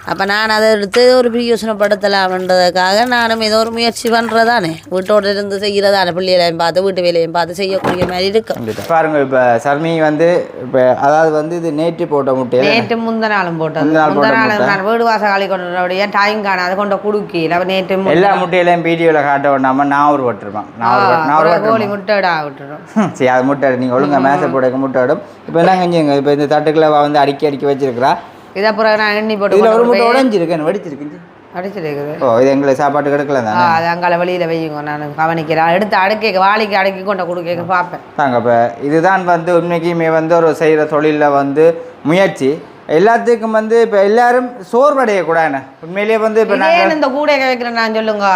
அப்போ நான் அதை எடுத்து ஒரு பிரியோசனப்படுத்தலாம்ன்றதுக்காக நானும் ஏதோ ஒரு முயற்சி பண்ணுறதானே வீட்டோட இருந்து செய்கிறதானே பிள்ளைகளையும் பார்த்து வீட்டு வேலையும் பார்த்து செய்யக்கூடிய மாதிரி இருக்கும். பாருங்க இப்போ சர்மி வந்து இப்போ அதாவது வந்து இது நேற்று போட்ட முட்டையில நேற்று முந்தின நாளும் போட்டது. நாள் நாள் நான் வீடு வாசல் காலி கொண்டோடைய டைம் காணாது? கொண்ட குடுக்கல. நேற்று மு- எல்லா முட்டையிலையும் வீடியோவில் காட்ட விடாம நான் ஒரு பட்டிருப்பேன். நான் ஒரு கோழி முட்டைடா விட்டுரும் சரி அது முட்டை நீங்கள் ஒழுங்கா மேசை போட முட்டை இடும். இப்போ என்ன செஞ்சுங்க? இப்போ இந்த தட்டுக்களை வந்து அடுக்கி அடுக்கி வச்சிருக்கிறா. இதை பிறகு நான் எண்ணி போட்டு இதில் ஒரு முட்டை உடஞ்சிருக்கு வெடிச்சிருக்கு அடிச்சிருக்குது ஓ இது எங்களுக்கு சாப்பாட்டுக்கு எடுக்கல ஆ, தானே அது அங்கால வெளியில வையுங்க நான் கவனிக்கிறேன். எடுத்து அடுக்க வாளிக்கு அடுக்கி கொண்ட கொடுக்க பார்ப்பேன். தாங்க இப்போ இதுதான் வந்து உண்மைக்குமே வந்து ஒரு செய்கிற தொழிலில் வந்து முயற்சி. எல்லாத்துக்கும் வந்து இப்போ எல்லாரும் சோர்வடையக்கூடாதுண்ணே உண்மையிலேயே வந்து இப்போ நாங்கள் இந்த கூடையை வைக்கிறேன் நான் சொல்லுங்க.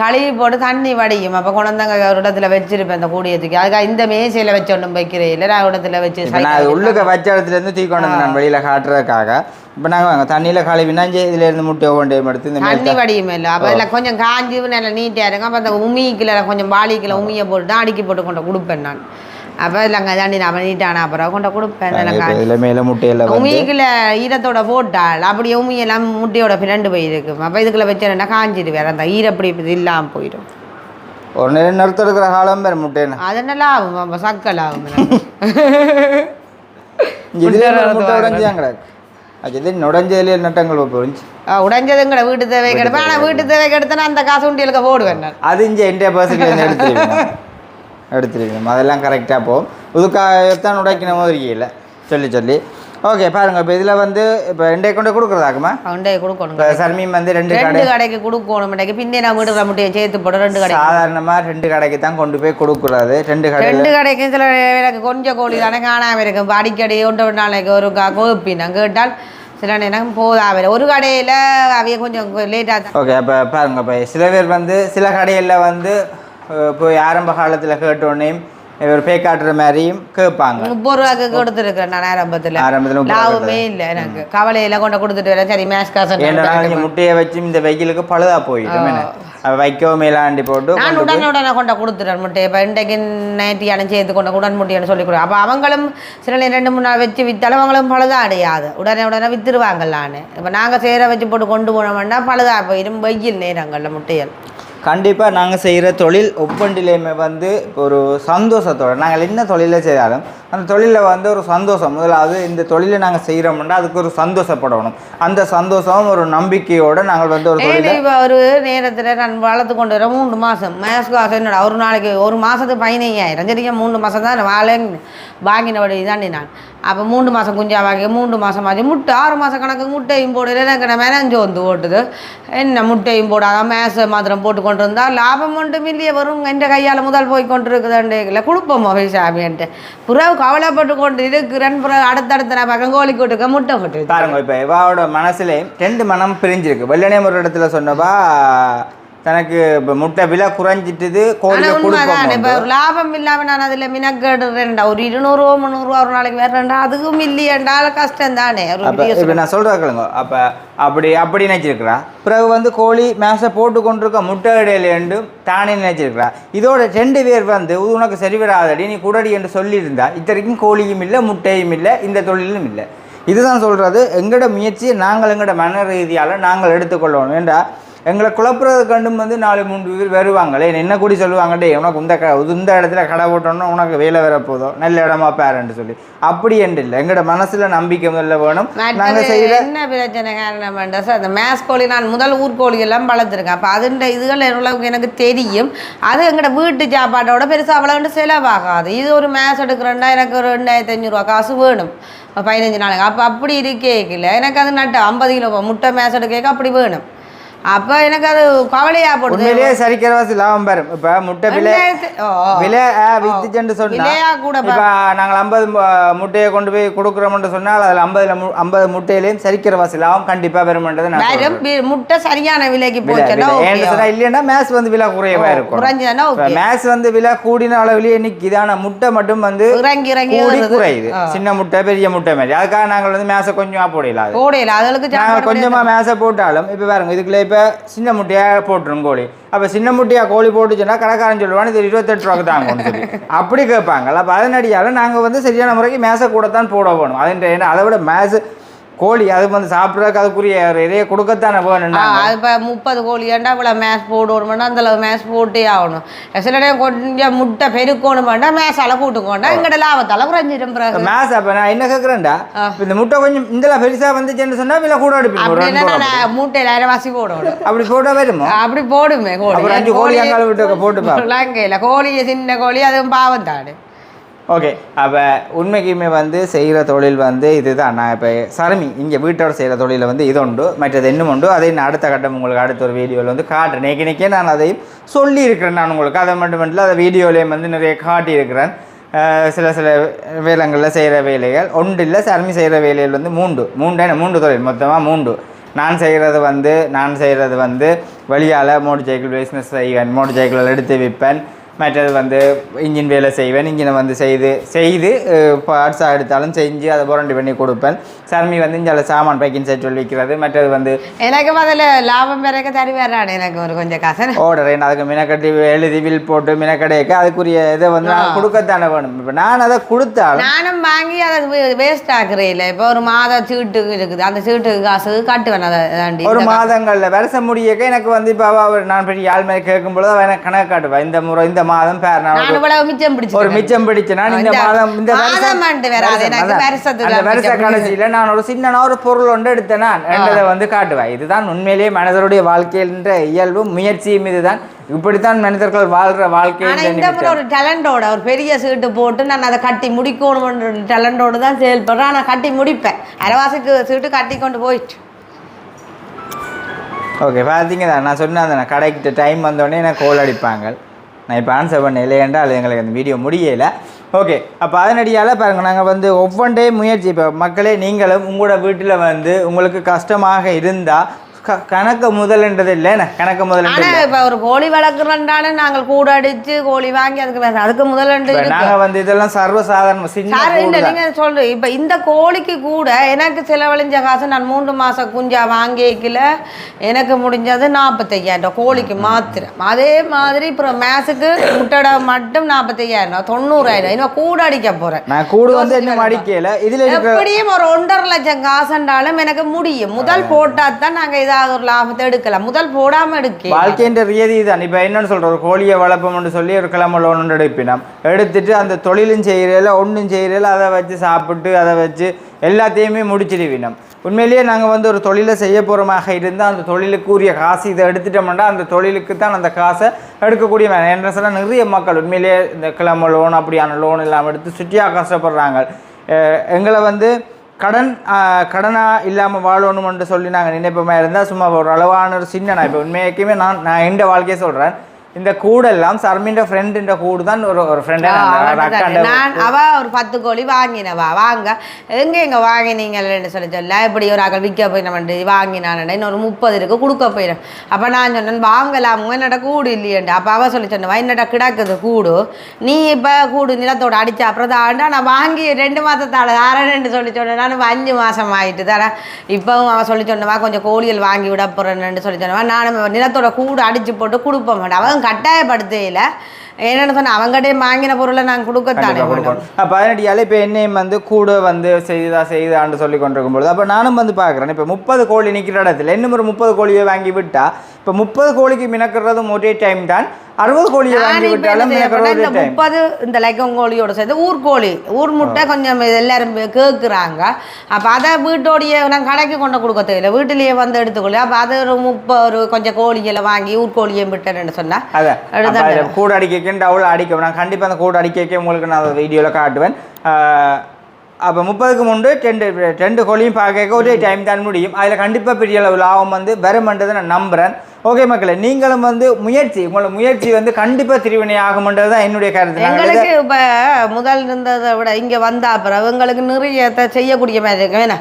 கழுவி போட்டு தண்ணி வடியும். அப்போ கொண்டாந்தாங்க ஒரு இடத்துல வச்சிருப்பேன் இந்த கூடையை தூக்கி. அதுக்காக இந்த மேசையில் வச்சு ஒன்றும் வைக்கிறேன் இல்லை நான் இடத்துல வச்சு நான் அது உள்ளுக்க வச்ச இடத்துலேருந்து தூக்கி கொண்டு நான் வெளியில் காட்டுறதுக்காக. இப்போ நாங்கள் வாங்க தண்ணியில் கழுவினா இதுல இருந்து முட்டை ஒன்றையும் எடுத்து இந்த தண்ணி வடியும் இல்லை. அப்போ இதில் கொஞ்சம் காஞ்சி நல்லா நீட்டாக இருக்கும். அப்போ அந்த உமிக்கில் கொஞ்சம் பாலிக்கில் உமியை போட்டு தான் அடுக்கி போட்டு கொண்டு கொடுப்பேன் நான். அப்போ இல்லைங்க தாண்டி நான் நீட்டான அப்புறம் கொண்டு கொடுப்பேன். உமிக்குள்ள ஈரத்தோட போட்டால் அப்படியே உமியெல்லாம் முட்டையோட பிறண்டு போயிருக்கு. அப்போ இதுக்குள்ள வச்சேன்னா காஞ்சிடு வேற அந்த ஈரப்படி இது இல்லாமல் போயிடும். ஒரு நேரம் நிறுத்த எடுக்கிற காலம் பேர் முட்டைன்னு அது நல்லா ஆகும்? சக்கல் ஆகும். இது நுடைஞ்சதுலேயே நட்டங்கள் போச்சு உடைஞ்சதுங்கட வீட்டு தேவைக்கு எடுப்பேன். ஆனால் வீட்டு தேவைக்கு எடுத்தேன்னா அந்த காசு உண்டியலுக்கு போடுவேன் அது இங்கே என்டைய எடுத்துருக்கணும் எடுத்துருக்கணும். அதெல்லாம் கரெக்டாக போகும். புதுக்காகத்தான் உடைக்கணும் இருக்கல சொல்லி சொல்லி. ஓகே பாருங்க இப்போ இதில் வந்து இப்போ ரெண்டே கொண்டு கொடுக்குறதாக்குமா? கொண்டே கொடுக்கணும். சர்மீம் வந்து ரெண்டு கடை. ரெண்டு கடைக்கு கொடுக்கணும். இன்றைக்கு பின்னே நான் வீட்டுல முட்டையை சேர்த்து போட்டு ரெண்டு கடை சாதாரணமாக ரெண்டு கடைக்கு தான் கொண்டு போய் கொடுக்குறது. ரெண்டு கடையில். ரெண்டு கடைக்கு சில எனக்கு கொஞ்சம் கோழி தானே காணாம இருக்கும். அடிக்கடி ஒன்று நாளைக்கு ஒரு கோப்பி நான் கேட்டால் சில நேரம் போதாம ஒரு கடையில் அவைய கொஞ்சம் லேட்டாக ஓகே அப்போ பாருங்க இப்போ சில பேர் வந்து சில கடைகளில் வந்து போய் ஆரம்ப காலத்தில் கேட்டோடனையும் இவர் பே காட்டுற மாதிரியும் கேட்பாங்க. முப்பது ரூபாய்க்கு கொடுத்துருக்கேன் நான் ஆரம்பத்தில். ஆரம்பத்தில் லாபமே இல்லை எனக்கு. கவலையில கொண்டு கொடுத்துட்டு வரேன். சரி மேஸ் காசு ஏன்னா முட்டையை வச்சு இந்த வெயிலுக்கு பழுதா போயிடும். வைக்கவும் மேலாண்டி போட்டு நான் உடனே உடனே கொண்ட கொடுத்துட்டேன் முட்டையை. இப்போ இன்றைக்கு நேற்றியான சேர்த்து கொண்ட உடன் முட்டைன்னு சொல்லி கொடு அப்போ அவங்களும் சில நேரம் ரெண்டு மூணு நாள் வச்சு வித்தாலும் அவங்களும் பழுதா அடையாது. உடனே உடனே வித்துருவாங்கல்லான்னு இப்போ நாங்கள் சேர வச்சு போட்டு கொண்டு போனோம்னா பழுதா போயிடும் வெயில் நேரங்களில் முட்டைகள். கண்டிப்பாக நாங்கள் செய்கிற தொழில் ஒவ்வொன்றிலையுமே வந்து ஒரு சந்தோஷத்தோட. நாங்கள் என்ன தொழிலை செய்தாலும் அந்த தொழிலில் வந்து ஒரு சந்தோஷம். முதலாவது இந்த தொழிலை நாங்கள் செய்கிறோம்னா அதுக்கு ஒரு சந்தோஷப்படணும். அந்த சந்தோஷம் ஒரு நம்பிக்கையோடு நாங்கள் வந்து ஒரு தொழிலை இப்போ ஒரு நேரத்தில் நான் வளர்த்து கொண்டு வர மூணு மாதம் மேஸ் காசு என்னடா? ஒரு நாளைக்கு ஒரு மாதத்துக்கு பதினைஞ்சாயிரம் சரிங்க மூணு மாதம் தான் வாழை வாங்கினபடி தாண்டி நான். அப்போ மூணு மாதம் குஞ்சாவாக்கி வாங்கி மாதம் ஆச்சு முட்டை ஆறு மாதம் கணக்கு முட்டையும் போடுறது எனக்கு நான் வந்து ஓட்டுது. என்ன முட்டையும் போடாத மேச மாத்திரம் போட்டு கொண்டு இருந்தா லாபம் ஒன்றும் இல்லையே வரும் எந்த கையால் முதல் போய் கொண்டு இருக்குதுன்றேங்கள கொடுப்போம் சாமின்ட்டு புறவு கவலைப்பட்டு கொண்டு இருக்கிறேன் புறவு அடுத்தடுத்த நான் பக்கம் கோழி கூட்டுக்க முட்டை போட்டு பாருங்க இப்போ இவாவோட மனசுல ரெண்டு மனம் பிரிஞ்சிருக்கு. வெள்ளனே ஒரு இடத்துல சொன்னவா தனக்கு இப்போ முட்டை விலை குறைஞ்சிட்டுது ஆனா கோழியை உண்மைதான் இப்போ லாபம் இல்லாம நான் அதுல மினக்கெடுறேன்டா ஒரு இருநூறுவா முந்நூறுவா ஒரு நாளைக்கு வேறேன்டா அதுக்கும் இல்லையேண்டா கஷ்டம் தானே. இப்போ நான் சொல்கிறேன் கேளுங்க. அப்போ அப்படி அப்படி நினச்சிருக்கிறா. பிறகு வந்து கோழி மேசை போட்டு கொண்டிருக்க முட்டை இடையிலேண்டு தானே நினைச்சிருக்கிறா. இதோட ரெண்டு பேர் வந்து "இது உனக்கு சரி வராதடி நீ குடடி என்று சொல்லியிருந்தா இத்தனைக்கும் கோழியும் இல்லை முட்டையும் இல்லை இந்த தொழிலும் இல்லை. இதுதான் சொல்கிறது எங்களோட முயற்சியை நாங்கள் எங்களோட மன ரீதியால் நாங்கள் எடுத்துக்கொள்ளணும் ஏண்டா? எங்களை குழப்புறது கண்டும் வந்து நாலு மூன்று பேர் வருவாங்களே. என்ன கூடி சொல்லுவாங்க டே உனக்கு இந்த க இந்த இடத்துல கடை போட்டோன்னா உனக்கு வேலை வரப்போதோ நல்ல இடமா பேரன்னு சொல்லி. அப்படி என்று இல்லை. எங்களோட மனசுல நம்பிக்கை முதல்ல வேணும். நாங்கள் செய்கிற என்ன பிரச்சனை காரணம் சார்? அந்த மேஸ் கோழி நான் முதல் ஊர்கோழி எல்லாம் வளர்த்துருக்கேன். அப்போ அதுன்ற இதுகள் எவ்வளவுக்கு எனக்கு தெரியும். அது எங்களோட வீட்டு சாப்பாட்டோட பெருசாக அவ்வளோ செலவாகாது. இது ஒரு மேஸ் எடுக்கிறேன்னா எனக்கு ஒரு ரெண்டாயிரத்தி அஞ்சூறுவா காசு வேணும். பதினஞ்சு நாளைக்கு. அப்போ அப்படி இருக்கேக்கில்ல. எனக்கு அது நட்டு ஐம்பது கிலோ முட்டை மேஸ் எடுக்க அப்படி வேணும். அப்போ எனக்கு அது கவலையாக போடுது. உண்மையிலேயே சரிக்கிறவாசி லாபம் பெறும் இப்போ முட்டை விலை. விலை வித்துச்சுன்னு சொன்னா விலையா கூட இப்போ நாங்கள் ஐம்பது முட்டையை கொண்டு போய் கொடுக்குறோம்னு சொன்னால் அதில் ஐம்பதுல ஐம்பது முட்டையிலையும் சரிக்கிறவாசி லாபம் கண்டிப்பாக பெறும்ன்றது முட்டை சரியான விலைக்கு விலை, போச்சுன்னா இல்லைன்னா மேத்ஸ் வந்து விலை குறையவா இருக்கும். குறைஞ்சதுன்னா மேத்ஸ் வந்து விலை கூடின அளவிலேயே நிற்கிது ஆனால் முட்டை மட்டும் வந்து இறங்கி இறங்கி. குறையுது. சின்ன முட்டை பெரிய முட்டை மாதிரி. அதுக்காக நாங்கள் வந்து மேசை கொஞ்சமா போடல. அது கோடையில் அதுகளுக்கு நாங்கள் கொஞ்சமாக மேசை போட்டாலும் இப்போ பாருங்க இதுக்குள்ள இப்போ சின்ன முட்டையாக போட்டுரும் கோழி. அப்போ சின்ன முட்டையாக கோழி போட்டுச்சுன்னா கடைக்காரன் சொல்லுவான்னு இது இருபத்தெட்டு ரூபாய்க்கு தாங்க சொல்லி. அப்படி கேட்பாங்கல்ல அப்போ அதனடியால் நாங்கள் வந்து சரியான முறைக்கு மேசை கூட தான் போட போகணும் அதன் அதை விட மேசை கோழி அது வந்து சாப்பிட்றதுக்கு அதுக்குரிய இதையை கொடுக்கத்தானே வேணும் அது இப்போ முப்பது கோழி ஏண்டா இவ்வளோ மேஸ் போடணும்னா அந்த அளவு மேஸ் போட்டே ஆகணும். சில நேரம் கொஞ்சம் முட்டை பெருக்கணுமாண்டா மேஸால கூட்டுக்கோண்டா எங்கட லாபத்தால குறைஞ்சிடும் மேஸ் அப்போ நான் என்ன கேட்குறேன்டா இந்த முட்டை கொஞ்சம் இந்தல பெருசாக வந்துச்சுன்னு சொன்னால் விலை கூட. நான் மூட்டையில் அரைவாசி போடணும். அப்படி போட்டால் வருமோ? அப்படி போடுமே கோழி. அஞ்சு கோழி அங்கால விட்டு போட்டு கோழி சின்ன கோழி அதுவும் பாவம் தாடு ஓகே அப்போ உண்மைக்குமே வந்து செய்கிற தொழில் வந்து இதுதான். நான் இப்போ சரமி இங்கே வீட்டோட செய்கிற தொழிலில் வந்து இது உண்டு மற்றது இன்னும் உண்டு. அதை நான் அடுத்த கட்டம் உங்களுக்கு அடுத்த ஒரு வீடியோவில் வந்து காட்டுறேன். இன்றைக்கி நான் அதையும் சொல்லியிருக்கிறேன் நான் உங்களுக்கு. அதை மட்டும் இல்லை அதை வீடியோலேயும் வந்து நிறைய காட்டியிருக்கிறேன். சில சில வேலங்களில் செய்கிற வேலைகள். ஒன்று இல்லை சரமி செய்கிற வேலைகள் வந்து மூன்று. மூன்று என்ன? மூன்று தொழில். மொத்தமாக மூன்று. நான் செய்கிறது வந்து நான் செய்கிறது வந்து வழியால் மோட்டர் சைக்கிள் பிஸ்னஸ் செய்வேன் மோட்டர் சைக்கிள் எடுத்து விற்பேன். மற்றது வந்து இன்ஜின் வேலை செய்வேன் இன்ஜினை வந்து செய்து செய்து பார்ட்ஸாக எடுத்தாலும் செஞ்சு அதை புரண்டி பண்ணி கொடுப்பேன். சர்மி வந்து இங்கே சாமான் பேக்கிங் செட் விற்கிறது மற்றது வந்து எனக்கு முதல்ல லாபம் பிறகு தருவாரான் எனக்கு ஒரு கொஞ்சம் காசு. ஆர்டர் அதுக்கு மினக்கட்டி எழுதி பில் போட்டு மினக்கடைக்கு அதுக்குரிய இதை வந்து நான் கொடுக்கத்தானே வேணும். இப்போ நான் அதை கொடுத்தாலும் நானும் வாங்கி அதை வேஸ்ட் ஆக்குறேன் இல்லை. இப்போ ஒரு மாத சீட்டு இருக்குது. அந்த சீட்டுக்கு காசு கட்டுவேன். அதை ஒரு மாதங்களில் வருஷம் முடியக்க எனக்கு வந்து இப்போ நான் பெரிய ஆள் மாதிரி கேட்கும் பொழுது எனக்கு கணக்கு காட்டுவேன் இந்த முறை இந்த மாதம் நான் நான் ஒரு- மிச்சம் பிடிச்சனா இந்த மாதம் இந்த வருஷ கடைசியில நான் ஒரு சின்ன ஒரு பொருள் ஒன்று எடுத்தேன் நான் என்றதை வந்து காட்டுவேன். இதுதான் உண்மையிலேயே மனிதருடைய வாழ்க்கைன்ற இயல்பும் முயற்சியும் இதுதான். இப்படித்தான் மனிதர்கள் வாழ்ற வாழ்க்கை இந்த ஒரு டேலண்டோட ஒரு பெரிய சீட்டு போட்டு நான் அதை கட்டி முடிக்கணும்ன்ற டேலண்டோட தான் செயல்படுறேன் ஆனால் கட்டி முடிப்பேன். அரைவாசிக்கு சீட்டு கட்டி கொண்டு போயிட்டு. ஓகே பார்த்தீங்க நான் சொன்னேன் கடைக்கிட்ட டைம் வந்தோடனே எனக்கு கோல் அடிப்பாங்க. நான் இப்போ ஆன்சர் பண்ண இல்லையென்றால் எங்களுக்கு அந்த வீடியோ முடியலை. ஓகே அப்போ அதனடியால் பாருங்கள் நாங்கள் வந்து ஒவ்வொன்றே முயற்சி இப்போ மக்களே நீங்களும் உங்களோட வீட்டில் வந்து உங்களுக்கு கஷ்டமாக இருந்தால் கணக்கு முதல்ன்றது இல்லைண்ணே கணக்கு முதல்ன்றது ஆனா இப்ப ஒரு கோழி வளர்க்குறோம்னாலும் நாங்கள் கூட அடிச்சு கோழி வாங்கி அதுக்கு வேற- அதுக்கு முதலண்டு இப்போ நாங்கள் வந்து இதெல்லாம் சர்வசாதாரண சின்ன சார் இந்த கூடு தான். நீங்க சொல்ற இப்ப இந்த கோழிக்கு கூட எனக்கு செலவழிஞ்ச காசு நான் மூன்று மாசம் குஞ்சா வாங்கிக்கல. எனக்கு முடிஞ்சது நாற்பத்தையாயிரம் கோழிக்கு மாத்திரம். அதே மாதிரி அப்புறம் மேஸுக்கு முட்டடை மட்டும் நாற்பத்தையாயிரம் தொண்ணூறாயிரம் இன்னும் கூட அடிக்க போறேன். நான் கூடு வந்து இன்னும் அடிக்கல. இதில் எப்படியும் ஒரு ஒன்றரை லட்சம் காசுண்டாலும் எனக்கு முடியும். முதல் போட்டா தான் நாங்க ஏதாவது ஒரு லாபத்தை எடுக்கலாம். முதல் போடாம எடுக்க வாழ்க்கைன்ற ரீதி தான். இப்போ என்னன்னு சொல்கிற ஒரு கோழியை வளர்ப்போம்னு சொல்லி ஒரு கிழமை ஒன்று எடுப்பினோம். எடுத்துட்டு அந்த தொழிலும் செய்கிறதில்ல ஒன்றும் செய்கிறதில்ல அதை வச்சு சாப்பிட்டு அதை வச்சு எல்லாத்தையுமே முடிச்சிடுவினோம். உண்மையிலேயே நாங்கள் வந்து ஒரு தொழிலை செய்ய போகிறோமாக இருந்தால் அந்த தொழிலுக்கு உரிய காசு இதை எடுத்துட்டோம்னா அந்த தொழிலுக்கு தான் அந்த காசை எடுக்கக்கூடிய மே- என்ன சொன்னால் நிறைய மக்கள் உண்மையிலேயே இந்த கிழமை லோன் அப்படியான லோன் எல்லாம் எடுத்து சுற்றியாக கஷ்டப்படுறாங்க. எங்களை வந்து கடன் கடனாக இல்லாமல் வாழணும்னு சொல்லி நாங்கள் நினைப்போமா இருந்தால் சும்மா ஒரு அளவான ஒரு சின்ன நான் இப்போ உண்மையாக்குமே நான் நான் எந்த வாழ்க்கையை சொல்கிறேன் இந்த கூடெல்லாம் சர்மின்ற ஃப்ரெண்டுன்ற கூடு தான் ஒரு ஒரு ஃப்ரெண்டை நான் அவ ஒரு பத்து கோழி வாங்கினவா? வாங்க. எங்க எங்க வாங்கினீங்கன்னு சொல்லி சொல்ல இப்படி ஒரு அகல் விற்க போய் நம்ம வாங்கினான் இன்னொரு முப்பது இருக்கு கொடுக்க போயிடும் அப்ப நான் சொன்னேன் வாங்கலாம்? என்னோட கூடு இல்லையேண்டு. அப்ப அவ சொல்லி சொன்னவா என்னோட கிடக்குது கூடு? நீ இப்ப கூடு நிலத்தோட அடிச்ச அப்புறம் தான் நான் வாங்கி ரெண்டு மாசத்தால ஆறேன்னு சொல்லி சொன்னேன். நான் அஞ்சு மாசம் ஆயிட்டு தானே. இப்பவும் அவன் சொல்லி சொன்னவா கொஞ்சம் கோழிகள் வாங்கி விட போறேன்னு சொல்லி சொன்னவா. நான் நிலத்தோட கூடு அடிச்சு போட்டு கொடுப்ப மாட்டேன் அவன் கட்டாயப்படுத்தையில. என்னன்னு சொன்ன அவங்ககிட்டயே வாங்கின பொருளை நான் கொடுக்கத்தானே பதினெட்டு இப்போ என்னையும் வந்து கூட வந்து செய்தா செய்தான்னு சொல்லி கொண்டிருக்கும் பொழுது அப்போ நானும் வந்து பார்க்குறேன். இப்போ முப்பது கோழி நிற்கிற இடத்துல இன்னும் ஒரு முப்பது கோழியை வாங்கி விட்டா இப்போ முப்பது கோழிக்கு மினக்கிறதும் ஒரே டைம் தான். அறுபது டைம் முப்பது இந்த லக்கம் கோழியோட சேர்த்து ஊர்கோழி ஊர் முட்டை கொஞ்சம் எல்லாரும் கேட்குறாங்க அப்போ அதை வீட்டோடைய நான் கடைக்கு கொண்டு கொடுக்க தேவையில்லை. வீட்டிலேயே வந்து எடுத்துக்கொள்ளு. அப்போ அது ஒரு முப்பது ஒரு கொஞ்சம் கோழிகளை வாங்கி ஊர்கோழியும் விட்டேன்னு சொன்னா அதான். அடுத்த அப்ப இதை கூட அடிக்கன்னு அவ்வளோ அடிக்க நான் கண்டிப்பாக அந்த கூட அடிக்க உங்களுக்கு நான் வீடியோவில் காட்டுவேன். அப்போ முப்பதுக்கு முன்பு ரெண்டு ரெண்டு கோழியும் பார்க்க ஒரே டைம் தான் முடியும். அதில் கண்டிப்பாக பெரிய அளவு லாபம் வந்து வருமென்றதை நான் நம்புகிறேன் ஓகே மக்களே நீங்களும் வந்து முயற்சி உங்களோட முயற்சி வந்து கண்டிப்பாக திருவினை ஆகும்ன்றது தான் என்னுடைய கருத்து. எங்களுக்கு இப்போ முதல் இருந்ததை விட இங்கே வந்த அப்புறம் எங்களுக்கு நிறைய செய்யக்கூடிய மாதிரி இருக்கு. வேணா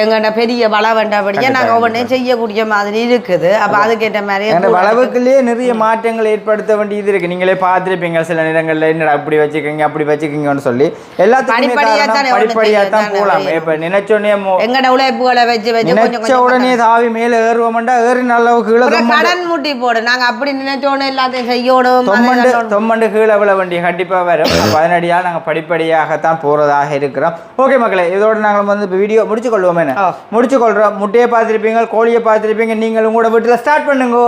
எங்கள்கிட்ட பெரிய வள வேண்டாபடியே நாங்கள் ஒவ்வொன்றையும் செய்யக்கூடிய மாதிரி இருக்குது. அப்போ அதுக்கேற்ற மாதிரி அந்த வளவுக்குள்ளேயே நிறைய மாற்றங்கள் ஏற்படுத்த வேண்டியது இருக்கு. நீங்களே பார்த்துருப்பீங்க சில நேரங்களில் என்னடா அப்படி வச்சுக்கோங்க அப்படி வச்சுக்கோங்கன்னு சொல்லி. எல்லாத்துக்குமே படிப்படியா தானே படிப்படியாக போகலாம் இப்போ நினைச்சோடனே எங்கட உழைப்புகளை வச்சு வச்சு நினைச்ச உடனே தாவி மேலே ஏறுவோம்டா ஏறி அளவுக்கு கீழே கடன் முட்டி போடு. நாங்க அப்படி நினைச்சோன்னு எல்லாத்தையும் செய்யணும். தொம்மண்டு. தொம்மண்டு கீழே விழ வேண்டிய கண்டிப்பாக வரும். அப்ப அதனடியாக நாங்கள் படிப்படியாகத்தான் போகிறதாக இருக்கிறோம். ஓகே மக்களே இதோட நாங்கள் வந்து இப்போ வீடியோ முடிச்சு கொள்வோமே. முடிச்சு கொள்கிறோம் முட்டையை பார்த்துருப்பீங்க கோழியை பார்த்துருப்பீங்க. நீங்களும் கூட வீட்டில் ஸ்டார்ட் பண்ணுங்க.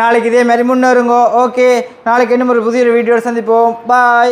நாளைக்கு இதே மாதிரி முன்னேறுங்க. ஓகே. நாளைக்கு இன்னும் ஒரு புதிய வீடியோ சந்திப்போம். பாய்